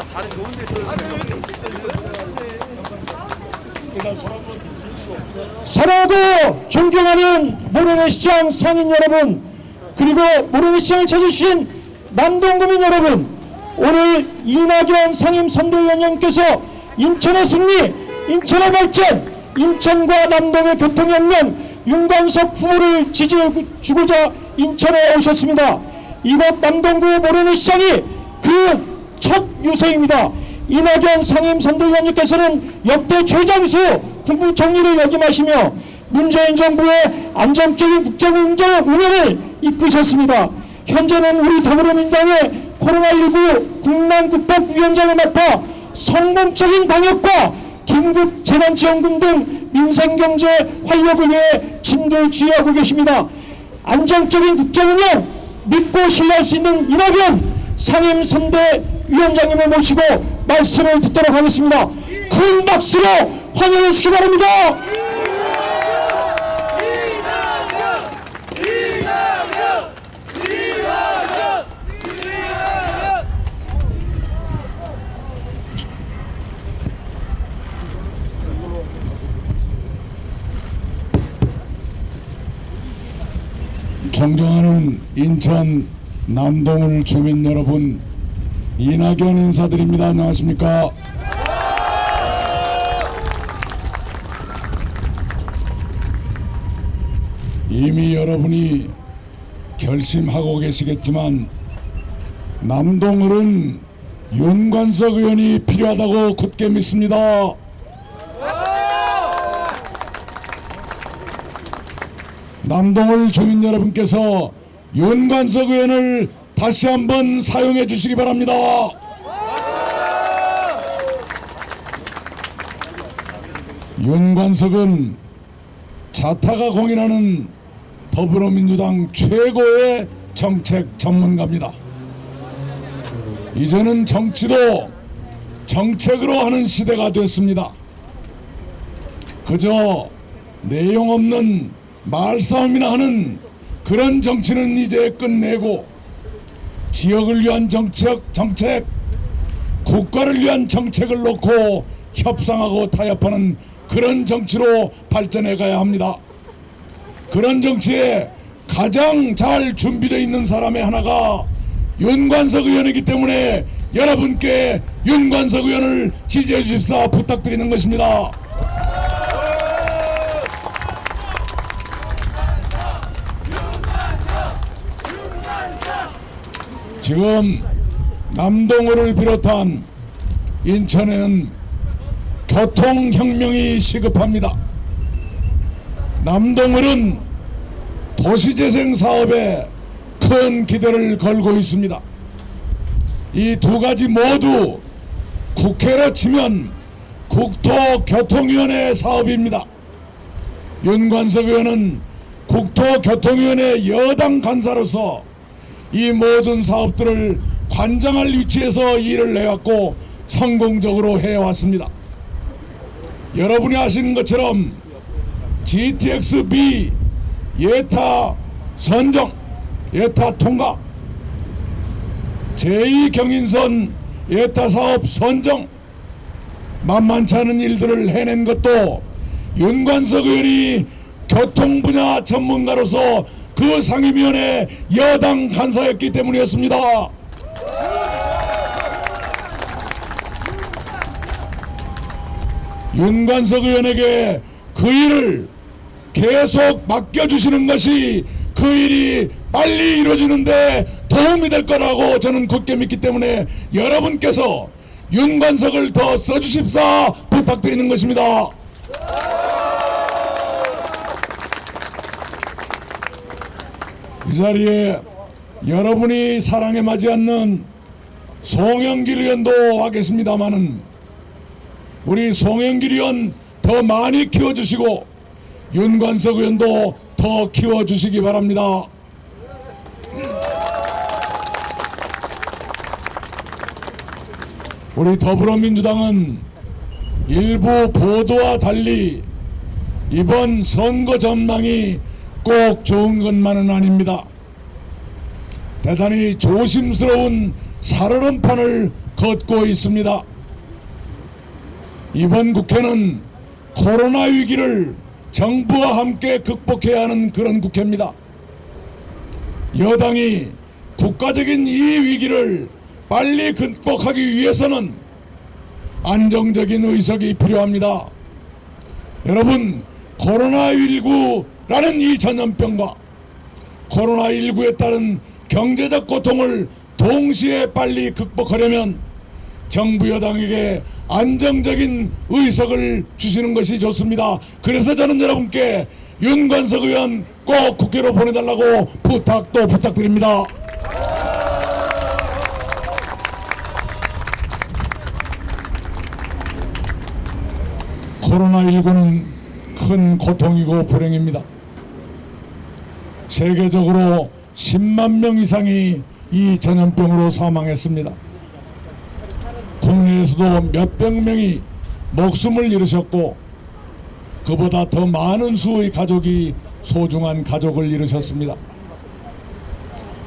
나 사는 좋은 데 사랑하고 존경하는 모래내 시장 상인 여러분 그리고 모래내 시장을 찾아주신 남동구민 여러분 오늘 이낙연 상임 선대위원장께서 인천의 승리 인천의 발전 인천과 남동의 교통연맹 윤관석 후보를 지지해주고자 인천에 오셨습니다. 이곳 남동구 모래내 시장이 그 첫 유세입니다 이낙연 상임 선대위원장께서는 역대 최장수 국무총리를 역임하시며 문재인 정부의 안정적인 국정 운정 운영을 이끄셨습니다. 현재는 우리 더불어민주당의 코로나19 국난극복위원장을 맡아 성공적인 방역과 긴급 재난지원금 등 민생경제 활력을 위해 진들지휘하고 계십니다. 안정적인 국정운영 믿고 신뢰할 수 있는 이낙연 상임 선대 위원장님을 모시고 말씀을 듣도록 하겠습니다. 큰 박수로 환영해 주시기 바랍니다. 존경하는 인천 남동을 주민 여러분 이낙연 인사드립니다. 안녕하십니까? 이미 여러분이 결심하고 계시겠지만 남동을은 윤관석 의원이 필요하다고 굳게 믿습니다. 남동을 주민 여러분께서 윤관석 의원을 다시 한번 사용해 주시기 바랍니다. 윤관석은 자타가 공인하는 더불어민주당 최고의 정책 전문가입니다. 이제는 정치도 정책으로 하는 시대가 됐습니다. 그저 내용 없는 말싸움이나 하는 그런 정치는 이제 끝내고 지역을 위한 정책, 정책, 국가를 위한 정책을 놓고 협상하고 타협하는 그런 정치로 발전해 가야 합니다. 그런 정치에 가장 잘 준비되어 있는 사람의 하나가 윤관석 의원이기 때문에 여러분께 윤관석 의원을 지지해 주십사 부탁드리는 것입니다. 지금 남동호를 비롯한 인천에는 교통혁명이 시급합니다. 남동을은 도시재생 사업에 큰 기대를 걸고 있습니다. 이 두 가지 모두 국회로 치면 국토교통위원회 사업입니다. 윤관석 의원은 국토교통위원회 여당 간사로서 이 모든 사업들을 관장할 위치에서 일을 해왔고 성공적으로 해왔습니다. 여러분이 아시는 것처럼 GTX-B 예타 선정, 예타 통과, 제2경인선 예타 사업 선정, 만만치 않은 일들을 해낸 것도 윤관석 의원이 교통 분야 전문가로서 그 상임위원회 여당 간사였기 때문이었습니다. 윤관석 의원에게 그 일을 계속 맡겨주시는 것이 그 일이 빨리 이루어지는데 도움이 될 거라고 저는 굳게 믿기 때문에 여러분께서 윤관석을 더 써주십사 부탁드리는 것입니다. 이 자리에 여러분이 사랑에 맞지 않는 송영길 의원도 와 계십니다마는 우리 송영길 의원 더 많이 키워주시고 윤관석 의원도 더 키워주시기 바랍니다. 우리 더불어민주당은 일부 보도와 달리 이번 선거 전망이 꼭 좋은 것만은 아닙니다. 대단히 조심스러운 살얼음판을 걷고 있습니다. 이번 국회는 코로나 위기를 정부와 함께 극복해야 하는 그런 국회입니다. 여당이 국가적인 이 위기를 빨리 극복하기 위해서는 안정적인 의석이 필요합니다. 여러분, 코로나19 라는 이 전염병과 코로나19에 따른 경제적 고통을 동시에 빨리 극복하려면 정부 여당에게 안정적인 의석을 주시는 것이 좋습니다. 그래서 저는 여러분께 윤관석 의원 꼭 국회로 보내달라고 부탁도 부탁드립니다. 코로나19는 큰 고통이고 불행입니다. 세계적으로 10만 명 이상이 이 전염병으로 사망했습니다. 국내에서도 몇백 명이 목숨을 잃으셨고 그보다 더 많은 수의 가족이 소중한 가족을 잃으셨습니다.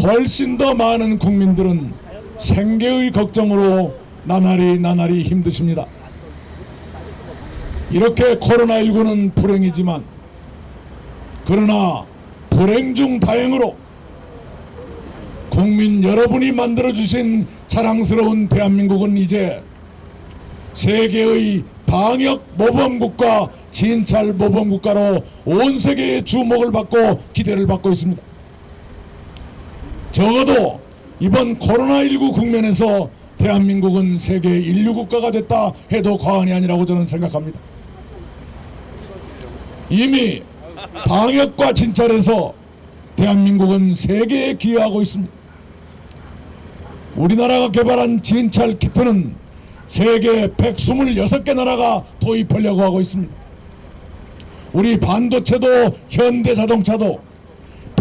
훨씬 더 많은 국민들은 생계의 걱정으로 나날이 나날이 힘드십니다. 이렇게 코로나19는 불행이지만 그러나 불행 중 다행으로 국민 여러분이 만들어주신 자랑스러운 대한민국은 이제 세계의 방역 모범국가 진찰 모범국가로 온 세계의 주목을 받고 기대를 받고 있습니다. 적어도 이번 코로나19 국면에서 대한민국은 세계 인류 국가가 됐다 해도 과언이 아니라고 저는 생각합니다. 이미 방역과 진찰에서 대한민국은 세계에 기여하고 있습니다. 우리나라가 개발한 진찰 키트는 세계 126개 나라가 도입하려고 하고 있습니다. 우리 반도체도 현대자동차도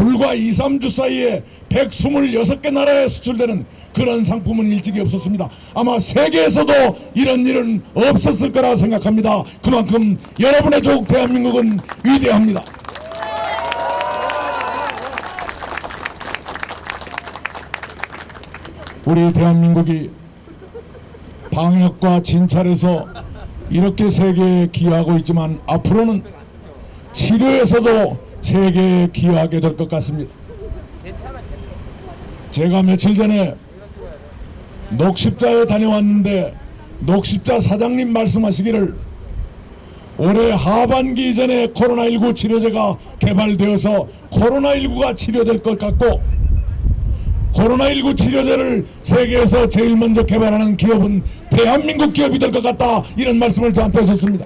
불과 2, 3주 사이에 126개 나라에 수출되는 그런 상품은 일찍이 없었습니다. 아마 세계에서도 이런 일은 없었을 거라 생각합니다. 그만큼 여러분의 조국 대한민국은 위대합니다. 우리 대한민국이 방역과 진찰에서 이렇게 세계에 기여하고 있지만 앞으로는 치료에서도 세계에 기여하게 될 것 같습니다. 제가 며칠 전에 녹십자에 다녀왔는데 녹십자 사장님 말씀하시기를 올해 하반기 전에 코로나19 치료제가 개발되어서 코로나19가 치료될 것 같고 코로나19 치료제를 세계에서 제일 먼저 개발하는 기업은 대한민국 기업이 될 것 같다 이런 말씀을 저한테 하셨습니다.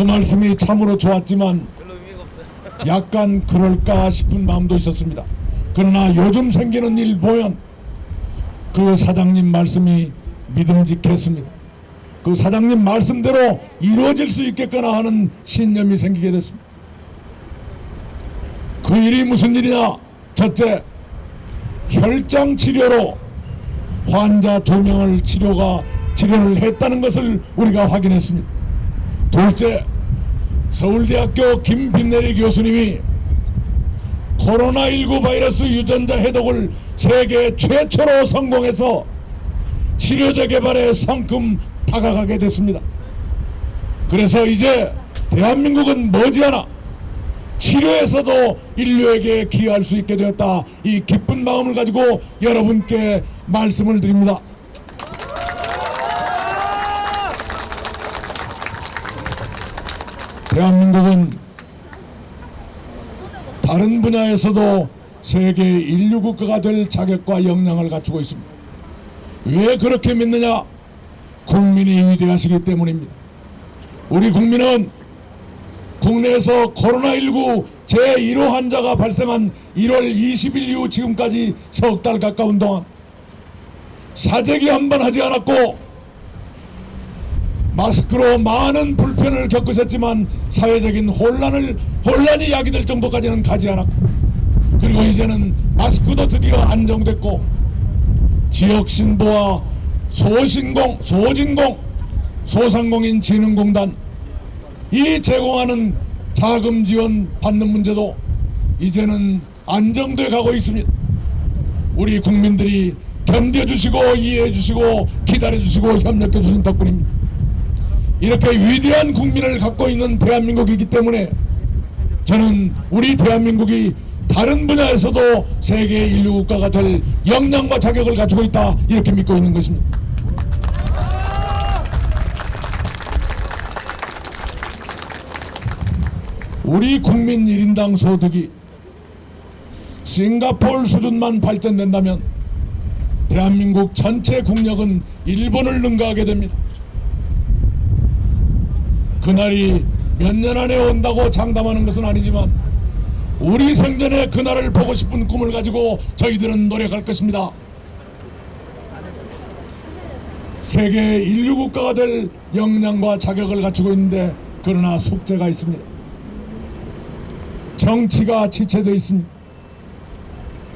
그 말씀이 참으로 좋았지만 약간 그럴까 싶은 마음도 있었습니다. 그러나 요즘 생기는 일 보면 그 사장님 말씀이 믿음직했습니다. 그 사장님 말씀대로 이루어질 수 있겠거나 하는 신념이 생기게 됐습니다. 그 일이 무슨 일이냐? 첫째, 혈장 치료로 환자 두 명을 치료가 치료를 했다는 것을 우리가 확인했습니다. 둘째, 서울대학교 김빈내리 교수님이 코로나19 바이러스 유전자 해독을 세계 최초로 성공해서 치료제 개발에 성큼 다가가게 됐습니다. 그래서 이제 대한민국은 머지않아 치료에서도 인류에게 기여할 수 있게 되었다. 이 기쁜 마음을 가지고 여러분께 말씀을 드립니다. 대한민국은 다른 분야에서도 세계 인류 국가가 될 자격과 역량을 갖추고 있습니다. 왜 그렇게 믿느냐? 국민이 위대하시기 때문입니다. 우리 국민은 국내에서 코로나19 제1호 환자가 발생한 1월 20일 이후 지금까지 석 달 가까운 동안 사재기 한 번 하지 않았고 마스크로 많은 불편을 겪으셨지만 사회적인 혼란을 혼란이 야기될 정도까지는 가지 않았고 그리고 이제는 마스크도 드디어 안정됐고 지역 신보와 소신공 소진공 소상공인 진흥공단 이 제공하는 자금 지원 받는 문제도 이제는 안정돼 가고 있습니다. 우리 국민들이 견뎌주시고 이해해주시고 기다려주시고 협력해주신 덕분입니다. 이렇게 위대한 국민을 갖고 있는 대한민국이기 때문에 저는 우리 대한민국이 다른 분야에서도 세계 인류 국가가 될 역량과 자격을 가지고 있다 이렇게 믿고 있는 것입니다. 우리 국민 1인당 소득이 싱가포르 수준만 발전된다면 대한민국 전체 국력은 일본을 능가하게 됩니다. 그날이 몇 년 안에 온다고 장담하는 것은 아니지만 우리 생전에 그날을 보고 싶은 꿈을 가지고 저희들은 노력할 것입니다. 세계 인류 국가가 될 역량과 자격을 갖추고 있는데 그러나 숙제가 있습니다. 정치가 지체되어 있습니다.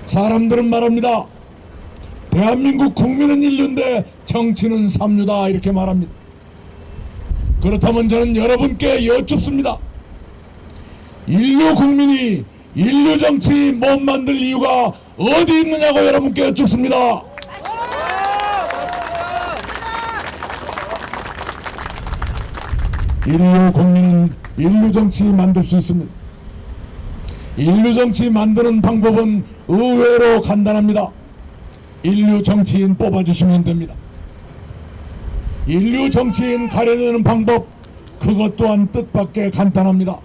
사람들은 말합니다. 대한민국 국민은 인류인데 정치는 삼류다 이렇게 말합니다. 그렇다면 저는 여러분께 여쭙습니다. 인류 국민이 인류 정치 못 만들 이유가 어디 있느냐고 여러분께 여쭙습니다. 인류 국민은 인류 정치 만들 수 있습니다. 인류 정치 만드는 방법은 의외로 간단합니다. 인류 정치인 뽑아주시면 됩니다. 인류 정치인 가려내는 방법 그것 또한 뜻밖의 간단합니다.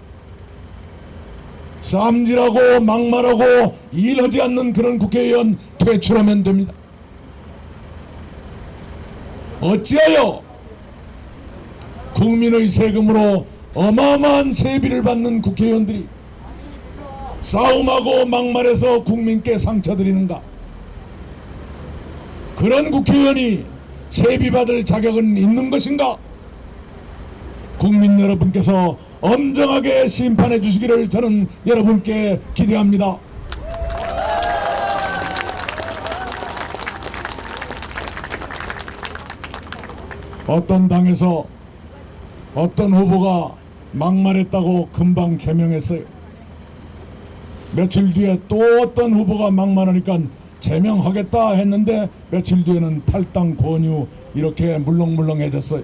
쌈질하고 막말하고 일하지 않는 그런 국회의원 퇴출하면 됩니다. 어찌하여 국민의 세금으로 어마어마한 세비를 받는 국회의원들이 싸움하고 막말해서 국민께 상처 드리는가? 그런 국회의원이 세비 받을 자격은 있는 것인가? 국민 여러분께서 엄정하게 심판해 주시기를 저는 여러분께 기대합니다. 어떤 당에서 어떤 후보가 막말했다고 금방 제명했어요. 며칠 뒤에 또 어떤 후보가 막말하니까 제명하겠다 했는데 며칠 뒤에는 탈당 권유 이렇게 물렁물렁해졌어요.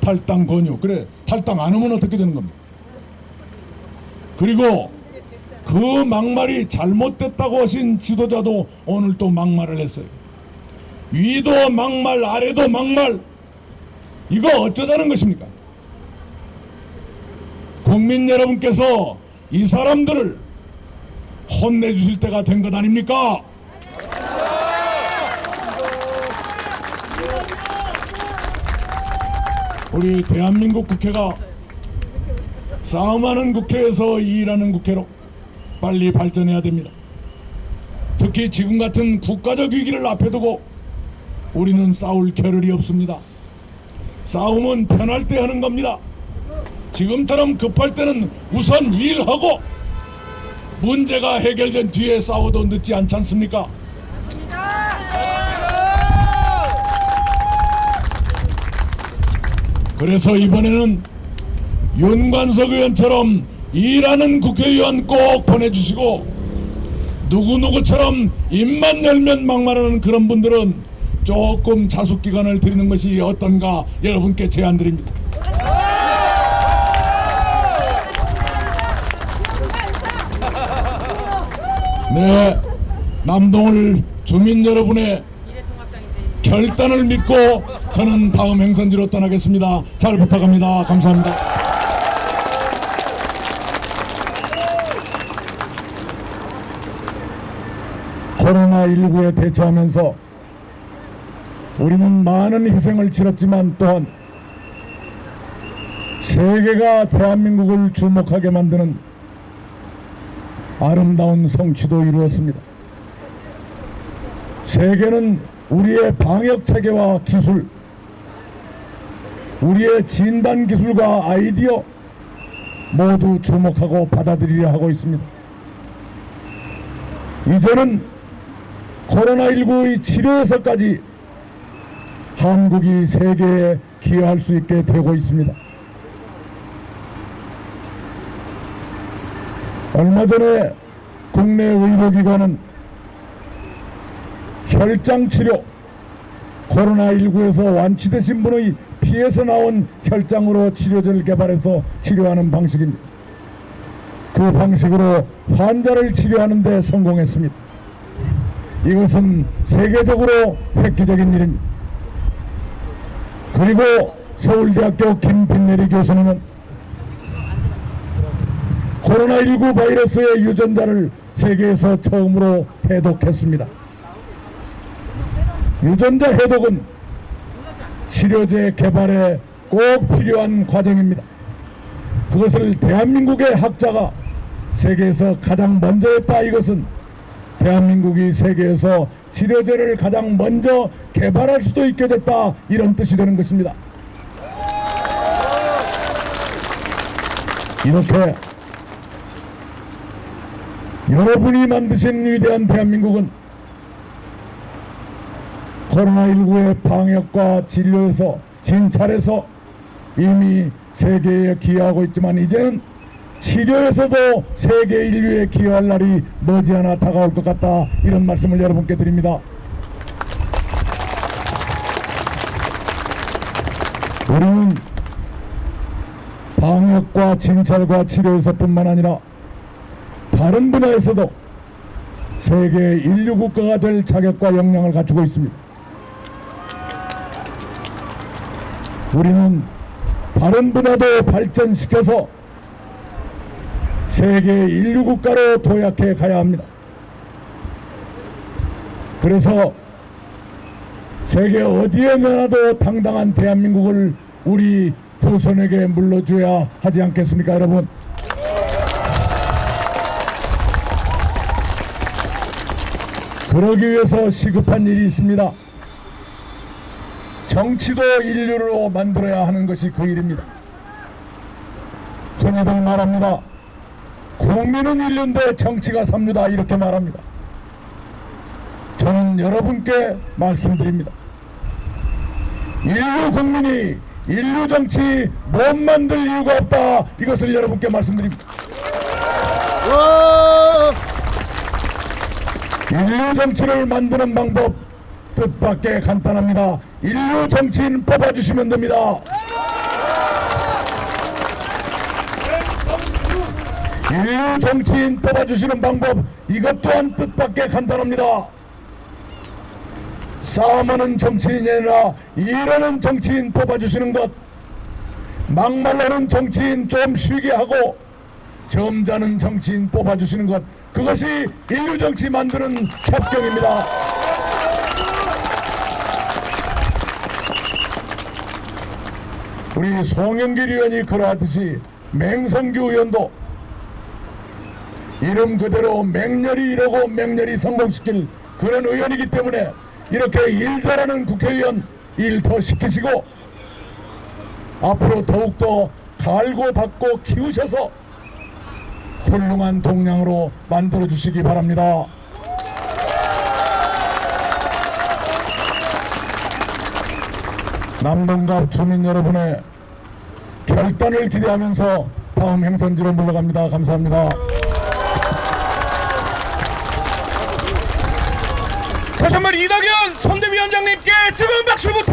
탈당 권유 그래 탈당 안 하면 어떻게 되는 겁니까? 그리고 그 막말이 잘못됐다고 하신 지도자도 오늘 또 막말을 했어요. 위도 막말 아래도 막말 이거 어쩌자는 것입니까? 국민 여러분께서 이 사람들을 혼내주실 때가 된 것 아닙니까? 우리 대한민국 국회가 싸움하는 국회에서 일하는 국회로 빨리 발전해야 됩니다. 특히 지금 같은 국가적 위기를 앞에 두고 우리는 싸울 겨를이 없습니다. 싸움은 편할 때 하는 겁니다. 지금처럼 급할 때는 우선 일하고 문제가 해결된 뒤에 싸워도 늦지 않지 않습니까? 그래서 이번에는 윤관석 의원처럼 일하는 국회의원 꼭 보내주시고 누구누구처럼 입만 열면 막말하는 그런 분들은 조금 자숙 기간을 드리는 것이 어떤가 여러분께 제안드립니다. 네, 남동을 주민 여러분의 결단을 믿고 저는 다음 행선지로 떠나겠습니다. 잘 부탁합니다. 감사합니다. 코로나19에 대처하면서 우리는 많은 희생을 치렀지만 또한 세계가 대한민국을 주목하게 만드는 아름다운 성취도 이루었습니다. 세계는 우리의 방역 체계와 기술, 우리의 진단 기술과 아이디어 모두 주목하고 받아들이려 하고 있습니다. 이제는 코로나19의 치료에서까지 한국이 세계에 기여할 수 있게 되고 있습니다. 얼마 전에 국내 의료기관은 혈장 치료 코로나19에서 완치되신 분의 피에서 나온 혈장으로 치료제를 개발해서 치료하는 방식입니다. 그 방식으로 환자를 치료하는 데 성공했습니다. 이것은 세계적으로 획기적인 일입니다. 그리고 서울대학교 김빛내리 교수님은 코로나19 바이러스의 유전자를 세계에서 처음으로 해독했습니다. 유전자 해독은 치료제 개발에 꼭 필요한 과정입니다. 그것을 대한민국의 학자가 세계에서 가장 먼저 했다 이것은 대한민국이 세계에서 치료제를 가장 먼저 개발할 수도 있게 됐다 이런 뜻이 되는 것입니다. 이렇게 여러분이 만드신 위대한 대한민국은 코로나19의 방역과 진료에서 진찰에서 이미 세계에 기여하고 있지만 이제는 치료에서도 세계 인류에 기여할 날이 머지않아 다가올 것 같다 이런 말씀을 여러분께 드립니다. 우리는 방역과 진찰과 치료에서뿐만 아니라 다른 분야에서도 세계 인류 국가가 될 자격과 역량을 갖추고 있습니다. 우리는 다른 분야도 발전시켜서 세계 인류 국가로 도약해 가야 합니다. 그래서 세계 어디에 가도 당당한 대한민국을 우리 후손에게 물러줘야 하지 않겠습니까, 여러분? 그러기 위해서 시급한 일이 있습니다. 정치도 인류로 만들어야 하는 것이 그 일입니다. 흔히들 말합니다. 국민은 인류인데 정치가 삼류다 이렇게 말합니다. 저는 여러분께 말씀드립니다. 인류 국민이 인류 정치 못 만들 이유가 없다 이것을 여러분께 말씀드립니다. 인류 정치를 만드는 방법 뜻밖의 간단합니다. 인류 정치인 뽑아주시면 됩니다. 인류 정치인 뽑아주시는 방법 이것 또한 뜻밖의 간단합니다. 싸움하는 정치인이 아니라 일하는 정치인 뽑아주시는 것 막말하는 정치인 좀 쉬게 하고 점잖은 정치인 뽑아주시는 것 그것이 인류 정치 만드는 첩경입니다. 우리 송영길 의원이 그러하듯이 맹성규 의원도 이름 그대로 맹렬히 이러고 맹렬히 성공시킬 그런 의원이기 때문에 이렇게 일 잘하는 국회의원 일 더 시키시고 앞으로 더욱더 갈고 닦고 키우셔서 훌륭한 동량으로 만들어 주시기 바랍니다. 남동갑 주민 여러분의 결단을 기대하면서 다음 행선지로 물러갑니다. 감사합니다. 다시 한번 이낙연 선대위원장님께 뜨거운 박수 부탁드립니다.